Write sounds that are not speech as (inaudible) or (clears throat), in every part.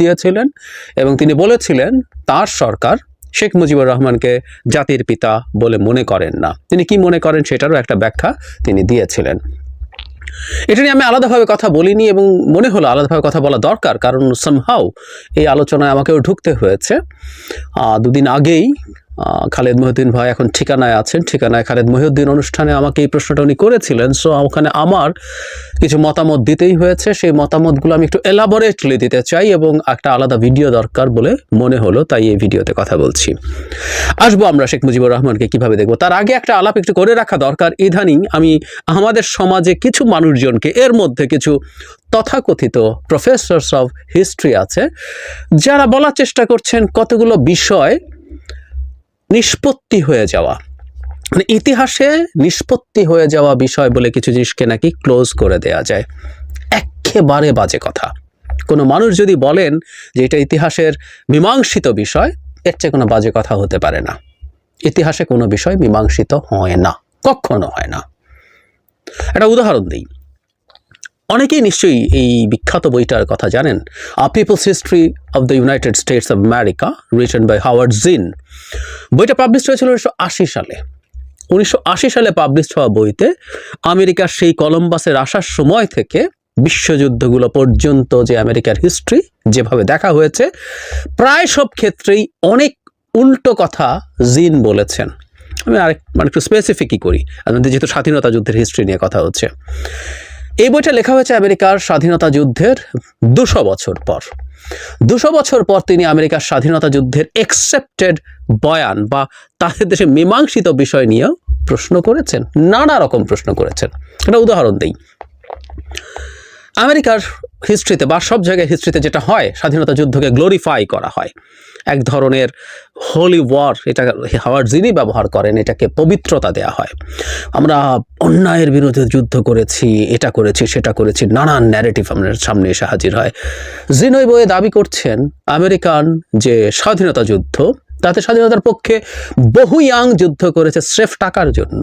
দিয়েছিলেন এবং তিনি বলেছিলেন, তার সরকার শেখ মুজিবুর রহমানকে জাতির পিতা বলে মনে করেন না। তিনি কি মনে করেন সেটারও একটা ব্যাখ্যা তিনি দিয়েছিলেন। এটা নিয়ে আমি আলাদাভাবে কথা বলিনি এবং মনে হলো আলাদাভাবে কথা বলা দরকার, কারণ সামহাও এই আলোচনায় আমাকেও ঢুকতে হয়েছে। দুদিন আগেই খালেদ মহিউদ্দিন ভাই এখন ঠিকানায় আছেন। ঠিকানায় খালেদ মহিউদ্দিন অনুষ্ঠানে আমাকে এই প্রশ্নটা উনি করেছিলেন। সো ওখানে আমার কিছু মতামত দিতেই হয়েছে। সেই মতামতগুলো আমি একটু এলাবোরেটলি দিতে চাই এবং একটা আলাদা ভিডিও দরকার বলে মনে হলো, তাই এই ভিডিওতে কথা বলছি। আসব আমরা শেখ মুজিবুর রহমানকে কীভাবে দেখব? তার আগে একটা আলাপ একটু করে রাখা দরকার। ইদানিং আমি আমাদের সমাজে কিছু মানুষজনকে, এর মধ্যে কিছু তথাকথিত প্রফেসরস অফ হিস্ট্রি আছে, যারা বলার চেষ্টা করছেন কতগুলো বিষয় নিষ্পত্তি হয়ে যাওয়া। মানে ইতিহাসে নিষ্পত্তি হয়ে যাওয়া বিষয় বলে কিছু জিনিসকে নাকি ক্লোজ করে দেয়া যায়। একেবারে বাজে কথা। কোনো মানুষ যদি বলেন যে এটা ইতিহাসের মীমাংসিত বিষয়, এর চেয়ে কোনো বাজে কথা হতে পারে না। ইতিহাসে কোনো বিষয় মীমাংসিত হয় না, কখনো হয় না। একটা উদাহরণ দিই। অনেকেই নিশ্চয়ই এই বিখ্যাত বইটার কথা জানেন। A people's history of the United States of America written by Howard Zinn বইটা পাবলিশ হয়েছিল উনিশশো আশি সালে। উনিশশো আশি সালে পাবলিশ হওয়া বইতে আমেরিকার সেই কলম্বাসের আসার সময় থেকে বিশ্বযুদ্ধগুলো পর্যন্ত যে আমেরিকার হিস্ট্রি যেভাবে দেখা হয়েছে, প্রায় সব ক্ষেত্রেই অনেক উল্টো কথা জিন বলেছেন। আমি আরেক মানে একটু স্পেসিফিকই করি। আমাদের যেহেতু স্বাধীনতা যুদ্ধের হিস্ট্রি নিয়ে কথা হচ্ছে। এই বইটা লেখা হয়েছে আমেরিকার স্বাধীনতা যুদ্ধের দুশো বছর পর। দুশো বছর পর তিনি আমেরিকার স্বাধীনতা যুদ্ধের একসেপ্টেড বয়ান বা তাদের দেশে মীমাংসিত বিষয় নিয়েও প্রশ্ন করেছেন, নানা রকম প্রশ্ন করেছেন। একটা উদাহরণ দিই। আমেরিকার হিস্ট্রিতে বা সব জায়গায় হিস্ট্রিতে যেটা হয়, স্বাধীনতা যুদ্ধকে গ্লোরিফাই করা হয়। এক ধরনের হোলি ওয়ার এটা হাওয়ার্ড যিনি ব্যবহার করেন, এটাকে পবিত্রতা দেয়া হয়। আমরা অন্যায়ের বিরুদ্ধে যুদ্ধ করেছি, এটা করেছি, সেটা করেছি, নানান ন্যারেটিভ আমাদের সামনে এসে হাজির হয়। জিনই বইয়ে দাবি করছেন, আমেরিকান যে স্বাধীনতা যুদ্ধ, তাতে স্বাধীনতার পক্ষে বহু ইয়াং যুদ্ধ করেছে স্রেফ টাকার জন্য।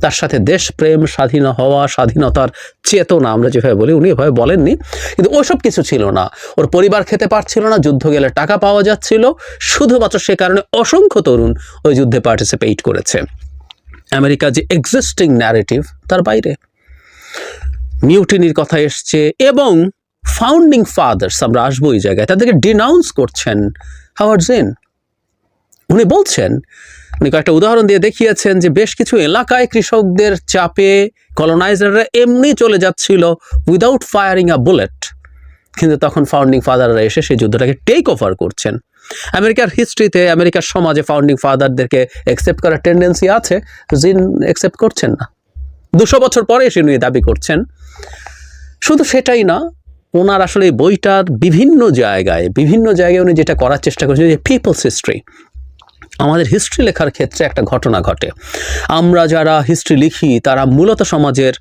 তার সাথে দেশপ্রেম স্বাধীন হওয়া, স্বাধীনতার চেতনা, আমরা যেভাবে বলি, উনি এভাবে বলেননি। কিন্তু ওসব কিছু ছিল না। ওর পরিবার খেতে পারছিল না, যুদ্ধ গেলে টাকা পাওয়া যাচ্ছিল। শুধুমাত্র সে কারণে অসংখ্য তরুণ ওই যুদ্ধে পার্টিসিপেট করেছে। আমেরিকা যে এক্সিস্টিং ন্যারেটিভ তার বাইরে। মিউটিনির কথা এসছে এবং ফাউন্ডিং ফাদার্স আমরা আসব ওই জায়গায়, তাদেরকে ডিনাউন্স করছেন হাওয়ার্ড জেন। উনি বলছেন উনি কয়েকটা উদাহরণ দিয়ে দেখিয়েছেন যে বেশ কিছু এলাকায় কৃষকদের চাপে কলোনাইজাররা এমনি চলে যাচ্ছিল উইদাউট ফায়ারিং আ বুলেট কিন্তু তখন ফাউন্ডিং ফাদাররা এসে সেই যুদ্ধটাকে টেক ওভার করছেন। আমেরিকার হিস্ট্রিতে আমেরিকার সমাজে ফাউন্ডিং ফাদারদেরকে অ্যাকসেপ্ট করার টেন্ডেন্সি আছে জিন অ্যাকসেপ্ট করছেন না। দুশো বছর পরে এসে উনি দাবি করছেন। শুধু সেটাই না, ওনার আসলে বইটার বিভিন্ন জায়গায় বিভিন্ন জায়গায় উনি যেটা করার চেষ্টা করছেন, যে পিপলস হিস্ট্রি আমাদের হিস্ট্রি লেখার ক্ষেত্রে একটা ঘটনা ঘটে। আমরা যারা হিস্ট্রি লিখি, তারা মূলত সমাজের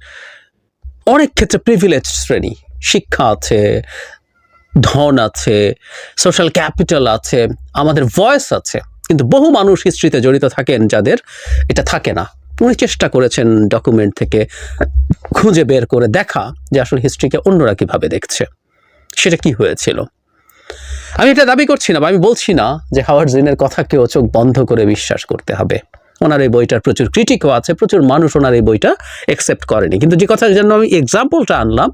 অনেক ক্ষেত্রে প্রিভিলেজ শ্রেণি। শিক্ষা আছে, ধন আছে সোশ্যাল ক্যাপিটাল আছে, আমাদের ভয়েস আছে। কিন্তু বহু মানুষ হিস্ট্রিতে জড়িত থাকেন যাদের এটা থাকে না। উনি চেষ্টা করেছেন ডকুমেন্ট থেকে খুঁজে বের করে দেখা যে আসলে হিস্ট্রিকে অন্যরা কীভাবে দেখছে। সেটা কি হয়েছিল? আমি এটা দাবি করছি না বা আমি বলছি না যে হাওয়ার্ড জিনের কথাকেও চোখ বন্ধ করে বিশ্বাস করতে হবে। ওনার এই বইটার প্রচুর ক্রিটিকও আছে, প্রচুর মানুষ ওনার এই বইটা অ্যাকসেপ্ট করেনি। কিন্তু যে কথার জন্য আমি এক্সাম্পলটা আনলাম,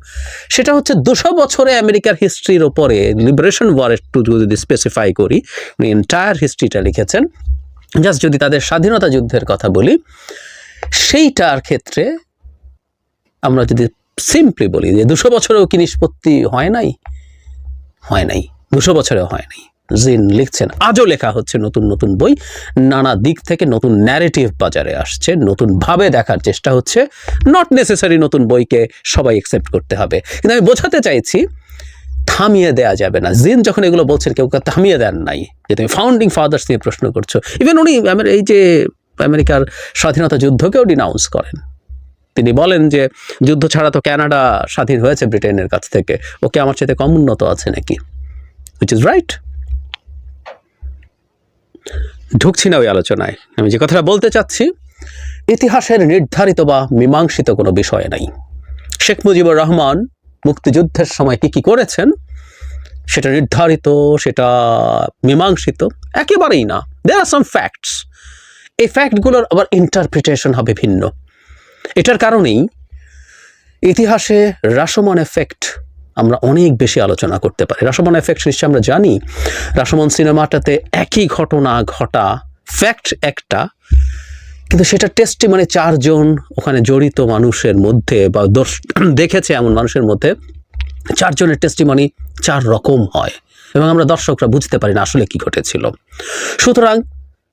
সেটা হচ্ছে দুশো বছরে আমেরিকার হিস্ট্রির ওপরে লিবারেশন ওয়ার একটু যদি স্পেসিফাই করি, উনি এন্টায়ার হিস্ট্রিটা লিখেছেন। জাস্ট যদি তাদের স্বাধীনতা যুদ্ধের কথা বলি, সেইটার ক্ষেত্রে আমরা যদি সিম্পলি বলি যে দুশো বছরেও কি নিষ্পত্তি হয় নাই? হয় নাই। দুশো বছরেও হয়নি। জিন লিখছেন, আজও লেখা হচ্ছে নতুন নতুন বই। নানা দিক থেকে নতুন ন্যারেটিভ বাজারে আসছে নতুনভাবে দেখার চেষ্টা হচ্ছে। নট নেসেসারি নতুন বইকে সবাই অ্যাকসেপ্ট করতে হবে। কিন্তু আমি বোঝাতে চাইছি, থামিয়ে দেয়া যাবে না। জিন যখন এগুলো বলছেন, কেউ থামিয়ে দেন নাই। যে তুমি ফাউন্ডিং ফাদার্স নিয়ে প্রশ্ন করছ। ইভেন উনি এই যে আমেরিকার স্বাধীনতা যুদ্ধকেও ডিনাউন্স করেন। তিনি বলেন যে, যুদ্ধ ছাড়া তো কানাডা স্বাধীন হয়েছে ব্রিটেনের কাছ থেকে। ওকে আমার সাথে কম উন্নত আছে নাকি? উইচ ইজ রাইট ঢুকছি না ওই আলোচনায়। আমি যে কথাটা বলতে চাচ্ছি, ইতিহাসের নির্ধারিত বা মীমাংসিত কোনো বিষয় নাই। শেখ মুজিবুর রহমান মুক্তিযুদ্ধের সময় কি কি করেছেন, সেটা নির্ধারিত, সেটা মীমাংসিত, একেবারেই না। দেয়ার আর সাম ফ্যাক্টস এই ফ্যাক্টগুলোর আবার ইন্টারপ্রিটেশন হবে ভিন্ন। এটার কারণেই ইতিহাসে রাসমন এফেক্ট আমরা অনেক বেশি আলোচনা করতে পারি। রাসমন এফেক্ট নিশ্চয়ই আমরা জানি। রাসমন সিনেমাটাতে একই ঘটনা ঘটা ফ্যাক্ট একটা, কিন্তু সেটা টেস্টি মানে চারজন ওখানে জড়িত মানুষের মধ্যে বা (clears throat) দেখেছে এমন মানুষের মধ্যে, চারজনের টেস্টি টেস্টিমনি চার রকম হয়। এবং আমরা দর্শকরা বুঝতে পারি না আসলে কি ঘটেছিল। সুতরাং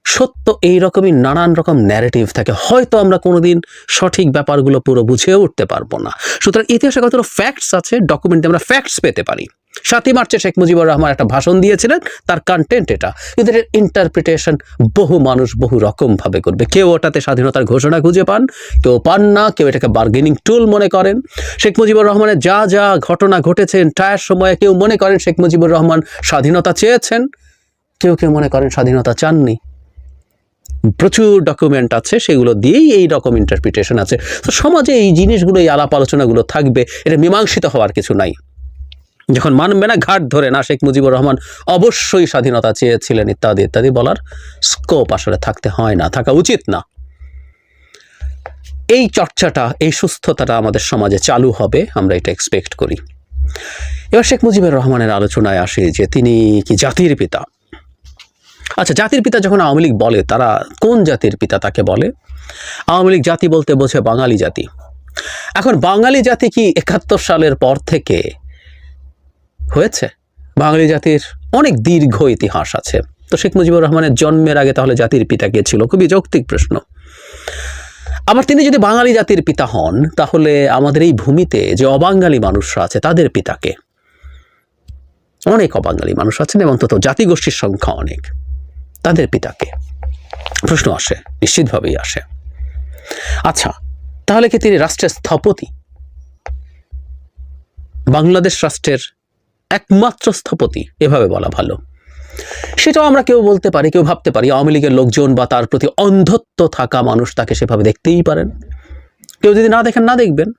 সত্য এই রকমই নানান রকম ন্যারেটিভ থাকে। হয়তো আমরা কোনোদিন সঠিক ব্যাপারগুলো পুরো বুঝেও উঠতে পারব না। সুতরাং ইতিহাসে কতটা ফ্যাক্টস আছে ডকুমেন্টে আমরা ফ্যাক্টস পেতে পারি। সাতই মার্চে শেখ মুজিবুর রহমান একটা ভাষণ দিয়েছিলেন, তার কন্টেন্ট এটা। কিন্তু এর ইন্টারপ্রিটেশন বহু মানুষ বহু রকমভাবে করবে। কেউ ওটাতে স্বাধীনতার ঘোষণা খুঁজে পান, কেউ পান না, কেউ এটাকে বার্গেনিং টুল মনে করেন। শেখ মুজিবুর রহমানের যা যা ঘটনা ঘটেছে এন্টায়ার সময়ে কেউ মনে করেন শেখ মুজিবুর রহমান স্বাধীনতা চেয়েছেন? কেউ কেউ মনে করেন স্বাধীনতা চাননি? প্রচুর ডকুমেন্ট আছে, সেগুলো দিয়েই এই রকম ইন্টারপ্রিটেশন আছে। তো সমাজে এই জিনিসগুলো, এই আলাপ আলোচনাগুলো থাকবে, এটা মীমাংসিত হওয়ার কিছু নাই। যখন মানবে না ঘাট ধরে না, শেখ মুজিবুর রহমান অবশ্যই স্বাধীনতা চেয়েছিলেন ইত্যাদি ইত্যাদি বলার স্কোপ আসলে থাকতে হয় না, থাকা উচিত না। এই চর্চাটা, এই সুস্থতাটা আমাদের সমাজে চালু হবে, আমরা এটা এক্সপেক্ট করি। এবার শেখ মুজিবুর রহমানের আলোচনায় আসে যে তিনি কি জাতির পিতা? আচ্ছা জাতির পিতা যখন আওয়ামী লীগ বলে, তারা কোন জাতির পিতা তাকে বলে? আওয়ামী লীগ জাতি বলতে বোঝে বাঙালি জাতি। এখন বাঙালি জাতি কি একাত্তর সালের পর থেকে হয়েছে? বাঙালি জাতির অনেক দীর্ঘ ইতিহাস আছে। তো শেখ মুজিবুর রহমানের জন্মের আগে তাহলে জাতির পিতা কে ছিল? খুবই যৌক্তিক প্রশ্ন। আবার তিনি যদি বাঙালি জাতির পিতা হন, তাহলে আমাদের এই ভূমিতে যে অবাঙালি মানুষরা আছে, তাদের পিতাকে অনেক অবাঙালি মানুষ আছেন এবং তত জাতিগোষ্ঠীর সংখ্যা অনেক। তাদের পিতাকে। প্রশ্ন আসে, নিশ্চিতভাবেই আসে। আচ্ছা তাহলে কি তিনি রাষ্ট্রের স্থপতি? বাংলাদেশ রাষ্ট্রের একমাত্র স্থপতি, এভাবে বলা ভালো। সেটাও আমরা কেউ বলতে পারি, কেউ ভাবতে পারি, আওয়ামী লীগের লোকজন বা তার প্রতি অন্ধত্ব থাকা মানুষ তাকে সেভাবে দেখতেই পারেন। কেউ যদি না দেখেন, না দেখবেন।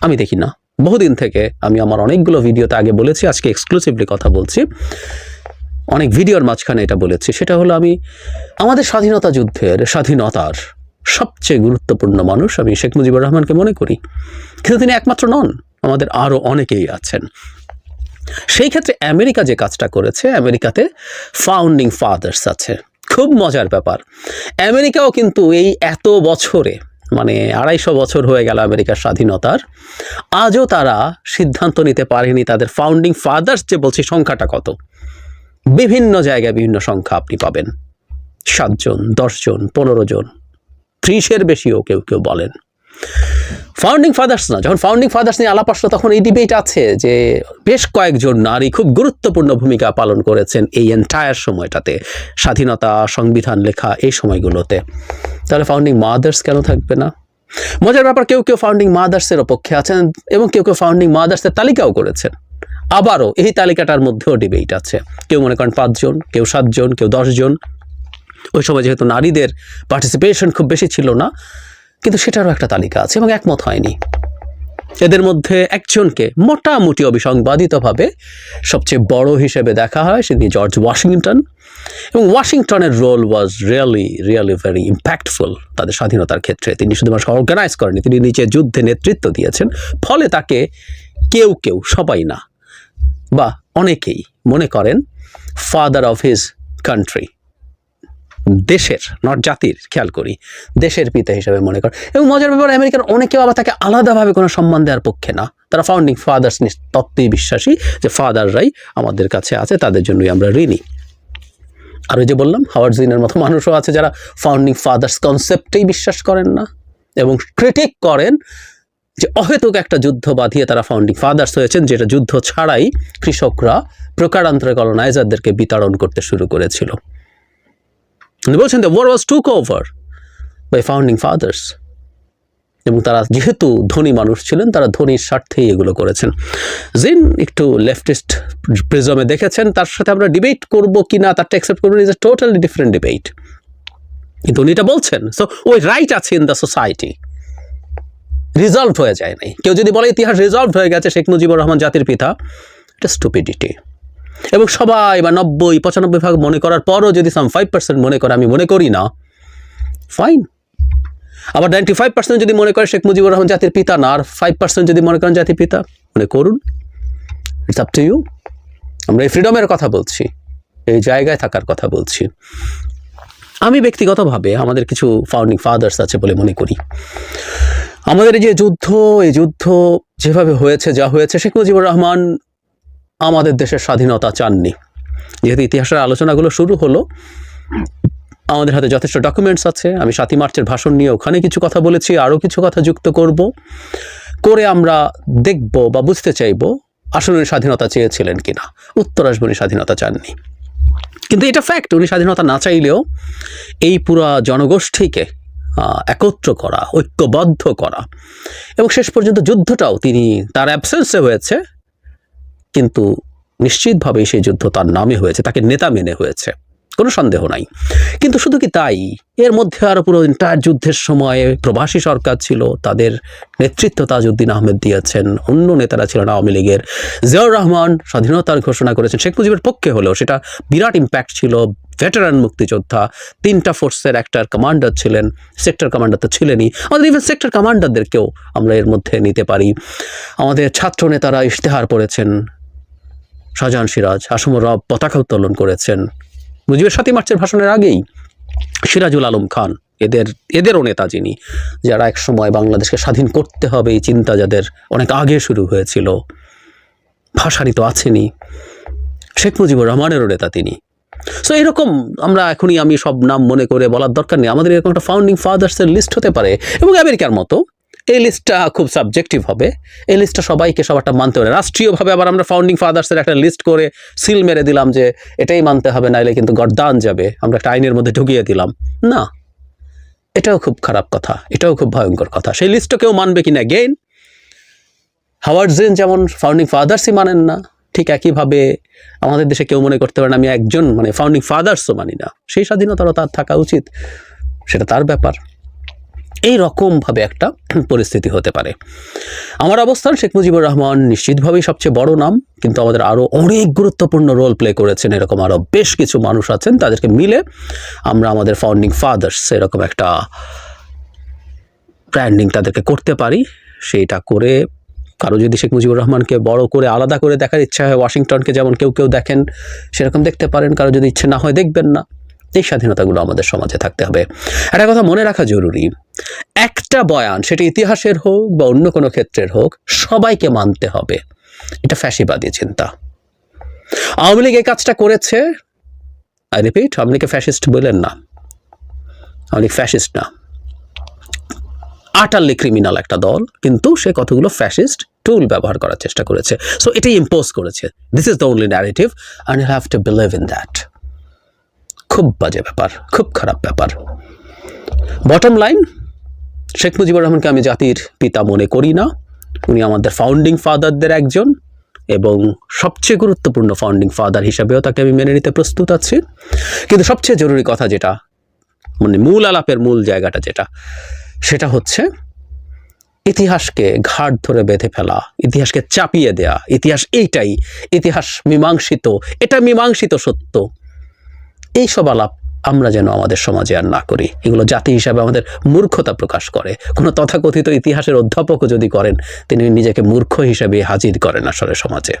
আমি দেখি না। বহুদিন থেকে আমি আমার অনেকগুলো ভিডিওতে আগে বলেছি, আজকে এক্সক্লুসিভলি কথা বলছি। অনেক ভিডিওর মাঝখানে এটা বলেছি, সেটা হলো আমি, আমাদের স্বাধীনতা যুদ্ধের স্বাধীনতার সবচেয়ে গুরুত্বপূর্ণ মানুষ আমি শেখ মুজিবুর রহমানকে মনে করি। কিন্তু তিনি একমাত্র নন, আমাদের আরও অনেকেই আছেন। সেই ক্ষেত্রে আমেরিকা যে কাজটা করেছে, আমেরিকাতে ফাউন্ডিং ফাদার্স আছে। খুব মজার ব্যাপার। আমেরিকাও কিন্তু এই এত বছরে মানে আড়াইশো বছর হয়ে গেল আমেরিকার স্বাধীনতার, আজও তারা সিদ্ধান্ত নিতে পারেনি তাদের ফাউন্ডিং ফাদার্স যে বলছি সংখ্যাটা কত। বিভিন্ন জায়গায় বিভিন্ন সংখ্যা আপনি পাবেন। সাতজন, দশজন পনেরো জন ত্রিশের বেশিও কেউ কেউ বলেন। ফাউন্ডিং ফাদার্স না, যখন ফাউন্ডিং ফাদার্স নিয়ে আলাপ আসলো, তখন এই ডিবেট আছে যে বেশ কয়েকজন নারী খুব গুরুত্বপূর্ণ ভূমিকা পালন করেছেন এই এন্টায়ার সময়টাতে। স্বাধীনতা, সংবিধান লেখা এই সময়গুলোতে। তাহলে ফাউন্ডিং মাদার্স কেন থাকবে না? মজার ব্যাপার, কেউ কেউ ফাউন্ডিং মাদার্সের পক্ষে আছেন এবং কেউ কেউ ফাউন্ডিং মাদার্সের তালিকাও করেছেন। আবারও এই তালিকাটার মধ্যেও ডিবেট আছে। কেউ মনে করেন পাঁচজন, কেউ সাতজন, কেউ দশজন। ওই সময় যেহেতু নারীদের পার্টিসিপেশন খুব বেশি ছিল না, কিন্তু সেটারও একটা তালিকা আছে এবং একমত হয়নি। এদের মধ্যে একজনকে মোটামুটি অবিসংবাদিতভাবে সবচেয়ে বড় হিসেবে দেখা হয় সেটি জর্জ ওয়াশিংটন এবং ওয়াশিংটনের role was really really very impactful তাদের স্বাধীনতার ক্ষেত্রে। তিনি শুধুমাত্র অর্গানাইজ করেনি তিনি নিচে যুদ্ধে নেতৃত্ব দিয়েছেন, ফলে তাকে কেউ কেউ সবাই না বা অনেকেই মনে করেন ফাদার অফ হিজ কান্ট্রি দেশের নট জাতির, খেয়াল করি। দেশের পিতা হিসেবে মনে করেন। এবং মজার ব্যাপার, আমেরিকার অনেকেও আবার তাকে আলাদাভাবে কোনো সম্মান দেওয়ার পক্ষে না। তারা ফাউন্ডিং ফাদার্স তত্ত্বেই বিশ্বাসী যে ফাদাররাই আমাদের কাছে আছে, তাদের জন্যই আমরা ঋণী। আর ওই যে বললাম হাওয়ার্ড জিনের মতো মানুষও আছে যারা ফাউন্ডিং ফাদার্স কনসেপ্টেই বিশ্বাস করেন না এবং ক্রিটিক করেন যে অহেতুক একটা যুদ্ধ বাঁধিয়ে তারা ফাউন্ডিং ফাদার্স হয়েছেন, যেটা যুদ্ধ ছাড়াই কৃষকরা প্রকারান্তরে কলোনাইজারদেরকে বিতরণ করতে শুরু করেছিল। বলছেন the war was took over by founding fathers এবং তারা যেহেতু ধনী মানুষ ছিলেন, তারা ধনীর স্বার্থেই এগুলো করেছেন। জিন একটু লেফটিস্ট প্রিজমে দেখেছেন, তার সাথে আমরা ডিবেট করব কি না, তারটা অ্যাকসেপ্ট করব is a totally different debate কিন্তু উনি এটা বলছেন সো ওই রাইট আছে ইন দ্য সোসাইটি রিজলভ হয়ে যায় নাই। কেউ যদি বলে ইতিহাস রিজলভ হয়ে গেছে শেখ মুজিবুর রহমান জাতির পিতা একটা স্টুপিডিটি এবং সবাই বা নব্বই, পঁচানব্বই ভাগ মনে করার পরও যদি সাম ফাইভ পার্সেন্ট মনে করে, আমি মনে করি না ফাইন আবার নাইনটি ফাইভ পার্সেন্ট যদি মনে করে শেখ মুজিবুর রহমান জাতির পিতা না, আর ফাইভ পার্সেন্ট যদি মনে করেন জাতির পিতা, মনে করুন ইটস আপ টু ইউ আমরা এই ফ্রিডমের কথা বলছি, এই জায়গায় থাকার কথা বলছি। আমি ব্যক্তিগতভাবে আমাদের কিছু ফাউন্ডিং ফাদার্স আছে বলে মনে করি। আমাদের যে যুদ্ধ, এই যুদ্ধ যেভাবে হয়েছে, যা হয়েছে, শেখ মুজিবুর রহমান আমাদের দেশের স্বাধীনতা চাননি। যেহেতু ইতিহাসের আলোচনাগুলো শুরু হলো, আমাদের হাতে যথেষ্ট ডকুমেন্টস আছে। আমি সাতই মার্চের ভাষণ নিয়ে ওখানে কিছু কথা বলেছি, আরও কিছু কথা যুক্ত করব। করে আমরা দেখব বা বুঝতে চাইব, আসলে উনি স্বাধীনতা চেয়েছিলেন কিনা। উত্তর আসবে উনি স্বাধীনতা চাননি। কিন্তু এটা ফ্যাক্ট উনি স্বাধীনতা না চাইলেও এই পুরা জনগোষ্ঠীকে একত্র করা, ঐক্যবদ্ধ করা। এবং শেষ পর্যন্ত যুদ্ধটাও তিনি তার অ্যাবসেন্সে হয়েছে, কিন্তু নিশ্চিতভাবেই সেই যুদ্ধ তার নামে হয়েছে, তাকে নেতা মেনে হয়েছে। কোনো সন্দেহ নাই। কিন্তু শুধু কি তাই? এর মধ্যে আরও পুরো এন্টায়ার যুদ্ধের সময়ে প্রবাসী সরকার ছিল, তাদের নেতৃত্ব তাজউদ্দিন আহমেদ দিয়েছেন, অন্য নেতারা ছিলেন আওয়ামী লীগের। জিয়াউর রহমান স্বাধীনতার ঘোষণা করেছেন। শেখ মুজিবের পক্ষে হলেও সেটা বিরাট ইম্প্যাক্ট ছিল ভেটারান মুক্তিযোদ্ধা, তিনটা ফোর্সের একটার কমান্ডার ছিলেন সেক্টর কমান্ডার তো ছিলেনই। আমাদের ইভেন সেক্টর কমান্ডারদেরকেও আমরা এর মধ্যে নিতে পারি। আমাদের ছাত্র নেতারা ইশতেহার পড়েছেন। শাহজাহান সিরাজ, আসমর রব পতাকা উত্তোলন করেছেন। মুজিবের সাতই মার্চের ভাষণের আগেই সিরাজুল আলম খান, এদের, এদেরও নেতা যিনি, যারা এক সময় বাংলাদেশকে স্বাধীন করতে হবে, এই চিন্তা যাদের অনেক আগে শুরু হয়েছিল। ভাষারই তো আছেনই। শেখ মুজিবুর রহমানেরও নেতা তিনি। সো এরকম আমরা এখনই আমি সব নাম মনে করে বলার দরকার নেই। আমাদের এরকম একটা ফাউন্ডিং ফাদার্সের লিস্ট হতে পারে এবং আমেরিকার মতো। এই লিস্টটা খুব সাবজেক্টিভ হবে। এই লিস্টটা সবাইকে, সবারটা মানতে হবে। রাষ্ট্রীয়ভাবে আবার আমরা ফাউন্ডিং ফাদার্সের একটা লিস্ট করে সিল মেরে দিলাম যে এটাই মানতে হবে, নাইলে কিন্তু গরদান যাবে। আমরা একটা আইনের মধ্যে ঢুকিয়ে দিলাম। না, এটাও খুব খারাপ কথা। এটাও খুব ভয়ঙ্কর কথা। সেই লিস্টটা কেউ মানবে কিনা? গেইন হাওয়ার্ড জেন যেমন ফাউন্ডিং ফাদার্সই মানেন না। ঠিক একইভাবে আমাদের দেশে কেউ মনে করতে পারেন আমি একজন মানে ফাউন্ডিং ফাদার্সও মানি না। সেই স্বাধীনতারও তার থাকা উচিত, সেটা তার ব্যাপার। এই রকমভাবে একটা (clears throat) পরিস্থিতি হতে পারে। আমার অবস্থান শেখ মুজিবুর রহমান নিশ্চিতভাবেই সবচেয়ে বড় নাম, কিন্তু আমাদের আরও অনেক গুরুত্বপূর্ণ রোল প্লে করেছেন, এরকম আরও বেশ কিছু মানুষ আছেন, তাদেরকে মিলে আমরা আমাদের ফাউন্ডিং ফাদার্স এরকম একটা ব্র্যান্ডিং তাদেরকে করতে পারি, সেইটা করে কারও যদি শেখ মুজিবুর রহমানকে বড় করে, আলাদা করে দেখার ইচ্ছা হয় ওয়াশিংটনকে যেমন কেউ কেউ দেখেন, সেরকম দেখতে পারেন। কারও যদি ইচ্ছে না হয় দেখবেন না। এই স্বাধীনতাগুলো আমাদের সমাজে থাকতে হবে। একটা কথা মনে রাখা জরুরি, একটা বয়ান সেটা ইতিহাসের হোক বা অন্য কোনো ক্ষেত্রের হোক, সবাইকে মানতে হবে। এটা ফ্যাসিবাদী চিন্তা। আওয়ামী লীগ এই কাজটা করেছে, আই রিপিট, আওয়ামী লীগকে ফ্যাসিস্ট বললেন না। আওয়ামী লীগ ফ্যাসিস্ট না। আটারলি ক্রিমিনাল একটা দল, কিন্তু সে কতগুলো ফ্যাসিস্ট টুল ব্যবহার করার চেষ্টা করেছে। সো এটাই ইম্পোজ করেছে। This is the only narrative and you have to believe in that খুব বাজে ব্যাপার, খুব খারাপ ব্যাপার। বটম লাইন শেখ মুজিবুর রহমানকে আমি জাতির পিতা মনে করি না। উনি আমাদের ফাউন্ডিং ফাদারদের একজন, এবং সবচেয়ে গুরুত্বপূর্ণ ফাউন্ডিং ফাদার হিসাবেও তাকে আমি মেনে নিতে প্রস্তুত আছি। কিন্তু সবচেয়ে জরুরি কথা যেটা মানে মূল আলাপের মূল জায়গাটা যেটা, সেটা হচ্ছে ইতিহাসকে ঘাট ধরে বেঁধে ফেলা, ইতিহাসকে চাপিয়ে দেয়া, ইতিহাস এইটাই, ইতিহাস মীমাংসিত, এটা মীমাংসিত সত্য। এইসব আলাপ আমরা যেন আমাদের সমাজে আর না করি। এগুলো জাতি হিসাবে আমাদের মূর্খতা প্রকাশ করে। কোনো তথাকথিত ইতিহাসের অধ্যাপকও যদি করেন, তিনি নিজেকে মূর্খ হিসাবে হাজির করেন আসলে সমাজে।